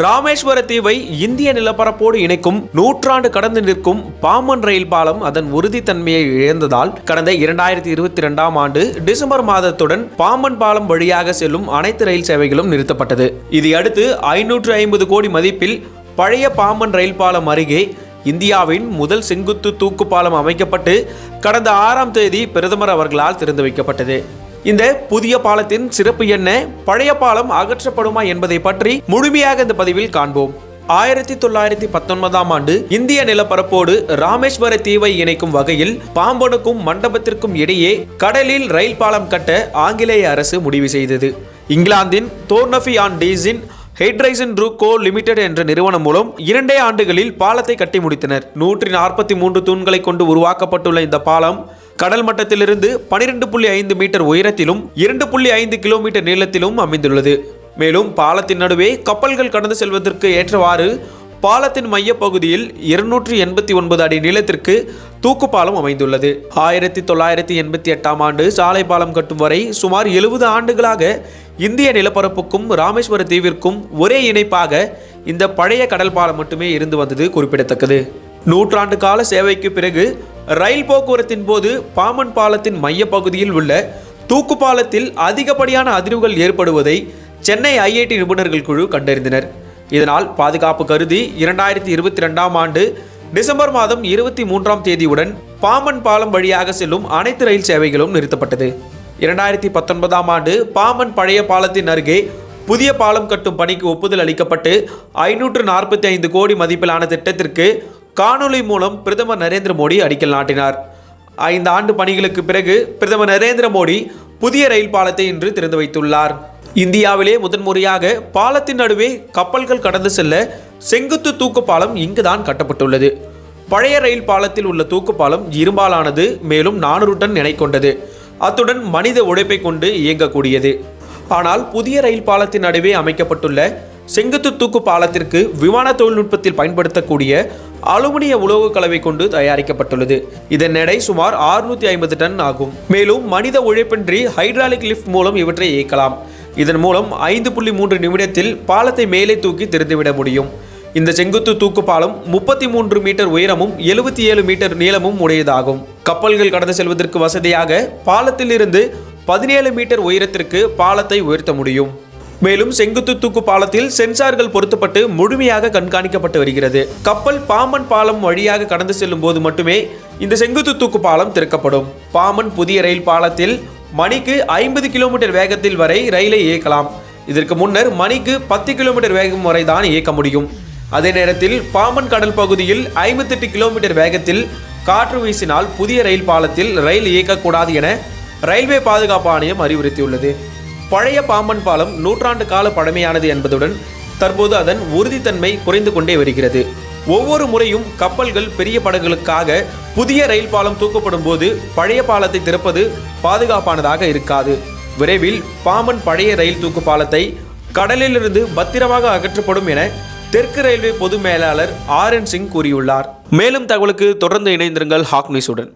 ராமேஸ்வர தீவை இந்திய நிலப்பரப்போடு இணைக்கும் நூற்றாண்டு கடந்து நிற்கும் பாம்பன் ரயில் பாலம் அதன் உறுதித்தன்மையை இழந்ததால் கடந்த இரண்டாயிரத்தி இருபத்தி ரெண்டாம் ஆண்டு டிசம்பர் மாதத்துடன் பாம்பன் பாலம் வழியாக செல்லும் அனைத்து ரயில் சேவைகளும் நிறுத்தப்பட்டது. இதையடுத்து ஐநூற்று ஐம்பது கோடி மதிப்பில் பழைய பாம்பன் ரயில் பாலம் அருகே இந்தியாவின் முதல் செங்குத்து தூக்கு பாலம் அமைக்கப்பட்டு கடந்த ஆறாம் தேதி பிரதமர் அவர்களால் திறந்து வைக்கப்பட்டது. இந்த புதிய பாலத்தின் சிறப்பு என்ன? பழைய பாலம் அகற்றப்படுமா என்பதை பற்றி முழுமையாக இந்த பதிவில் காண்போம். ஆயிரத்தி தொள்ளாயிரத்தி பத்தொன்பதாம் ஆண்டு இந்திய நிலப்பரப்போடு ராமேஸ்வர தீவை இணைக்கும் வகையில் பாம்பனுக்கும் மண்டபத்திற்கும் இடையே கடலில் ரயில் பாலம் கட்ட ஆங்கிலேய அரசு முடிவு செய்தது. இங்கிலாந்தின் தோர்னஃபி ஆன் டீஸின் ஹெட்ரைசன் ரூகோ லிமிடெட் என்ற நிறுவனம் மூலம் இரண்டே ஆண்டுகளில் பாலத்தை கட்டி முடித்தனர். நூற்றி நாற்பத்தி மூன்று தூண்களை கொண்டு உருவாக்கப்பட்டுள்ள இந்த பாலம் கடல் மட்டத்திலிருந்து பனிரெண்டு புள்ளி ஐந்து மீட்டர் உயரத்திலும் இரண்டு புள்ளி ஐந்து கிலோமீட்டர் நீளத்திலும் அமைந்துள்ளது. மேலும் பாலத்தின் நடுவே கப்பல்கள் கடந்து செல்வதற்கு ஏற்றவாறு பாலத்தின் மையப்பகுதியில் இருநூற்றி எண்பத்தி ஒன்பது அடி நீளத்திற்கு தூக்குப்பாலம் அமைந்துள்ளது. ஆயிரத்தி தொள்ளாயிரத்தி எண்பத்தி எட்டாம் ஆண்டு சாலை பாலம் கட்டும் வரை சுமார் எழுபது ஆண்டுகளாக இந்திய நிலப்பரப்புக்கும் ராமேஸ்வர தீவிற்கும் ஒரே இணைப்பாக இந்த பழைய கடல் பாலம் மட்டுமே இருந்து வந்தது குறிப்பிடத்தக்கது. நூற்றாண்டு கால சேவைக்கு பிறகு ரயில் போக்குவரத்தின் போது பாமன் பாலத்தின் மையப்பகுதியில் உள்ள தூக்கு பாலத்தில் அதிகப்படியான அதிர்வுகள் ஏற்படுவதை சென்னை ஐஐடி நிபுணர்கள் குழு கண்டறிந்தனர். இதனால் பாதுகாப்பு கருதி இரண்டாயிரத்தி இருபத்தி ரெண்டாம் ஆண்டு டிசம்பர் மாதம் இருபத்தி மூன்றாம் தேதியுடன் பாமன் பாலம் வழியாக செல்லும் அனைத்து ரயில் சேவைகளும் நிறுத்தப்பட்டது. இரண்டாயிரத்தி பத்தொன்பதாம் ஆண்டு பாமன் பழைய பாலத்தின் அருகே புதிய பாலம் கட்டும் பணிக்கு ஒப்புதல் அளிக்கப்பட்டு ஐநூற்று நாற்பத்தி ஐந்து கோடி மதிப்பிலான திட்டத்திற்கு காணொளி மூலம் பிரதமர் நரேந்திர மோடி அடிக்கல் நாட்டினார். ஐந்து ஆண்டு பணிகளுக்கு பிறகு பிரதமர் நரேந்திர மோடி புதிய ரயில் பாலத்தை இன்று திறந்து வைத்துள்ளார். இந்தியாவிலே முதன்முறையாக பாலத்தின் நடுவே கப்பல்கள் கடந்து செல்ல செங்குத்து தூக்கு பாலம் இங்குதான் கட்டப்பட்டுள்ளது. பழைய ரயில் பாலத்தில் உள்ள தூக்கு பாலம் இரும்பாலானது மேலும் நானூறு டன் நினை கொண்டது. அத்துடன் மனித உழைப்பை கொண்டு இயங்கக்கூடியது. ஆனால் புதிய ரயில் பாலத்தின் நடுவே அமைக்கப்பட்டுள்ள செங்குத்து தூக்கு பாலத்திற்கு விமான தொழில்நுட்பத்தில் பயன்படுத்தக்கூடிய அலுமினிய உலோக கலவை கொண்டு தயாரிக்கப்பட்டுள்ளது. இதன் எடை சுமார் 650 ஐம்பது டன் ஆகும். மேலும் மனித உழைப்பின்றி ஹைட்ராலிக் லிஃப்ட் மூலம் இவற்றை இயக்கலாம். இதன் மூலம் ஐந்து புள்ளி மூன்று நிமிடத்தில் பாலத்தை மேலே தூக்கி திறந்துவிட முடியும். இந்த செங்குத்து தூக்கு பாலம் முப்பத்தி மூன்று மீட்டர் உயரமும் எழுபத்தி ஏழு மீட்டர் நீளமும் உடையதாகும். கப்பல்கள் கடந்து செல்வதற்கு வசதியாக பாலத்திலிருந்து பதினேழு மீட்டர் உயரத்திற்கு பாலத்தை உயர்த்த முடியும். மேலும் செங்குத்து தூக்கு பாலத்தில் சென்சார்கள் பொருத்தப்பட்டு முழுமையாக கண்காணிக்கப்பட்டு வருகிறது. கப்பல் பாம்பன் பாலம் வழியாக கடந்து செல்லும் போது மட்டுமே இந்த செங்குத்து தூக்கு பாலம் திறக்கப்படும். பாம்பன் புதிய ரயில் பாலத்தில் மணிக்கு ஐம்பது கிலோமீட்டர் வேகத்தில் வரை ரயிலை இயக்கலாம். இதற்கு முன்னர் மணிக்கு பத்து கிலோமீட்டர் வேகம் வரை தான் இயக்க முடியும். அதே நேரத்தில் பாம்பன் கடல் பகுதியில் ஐம்பத்தெட்டு கிலோமீட்டர் வேகத்தில் காற்று வீசினால் புதிய ரயில் பாலத்தில் ரயில் இயக்கக்கூடாது என ரயில்வே பாதுகாப்பு ஆணையம் அறிவுறுத்தியுள்ளது. பழைய பாம்பன் பாலம் நூற்றாண்டு கால பழமையானது என்பதுடன் தற்போது அதன் உறுதித்தன்மை குறைந்து கொண்டே வருகிறது. ஒவ்வொரு முறையும் கப்பல்கள் பெரிய படகுகளுக்காக புதிய ரயில் பாலம் தூக்கப்படும் போது பழைய பாலத்தை திறப்பது பாதுகாப்பானதாக இருக்காது. விரைவில் பாம்பன் பழைய ரயில் தூக்கு பாலத்தை கடலிலிருந்து பத்திரமாக அகற்றப்படும் என தெற்கு ரயில்வே பொது மேலாளர் ஆர் என் சிங் கூறியுள்ளார். மேலும் தகவலுக்கு தொடர்ந்து இணைந்திருங்கள் ஹாக் நியூஸுடன்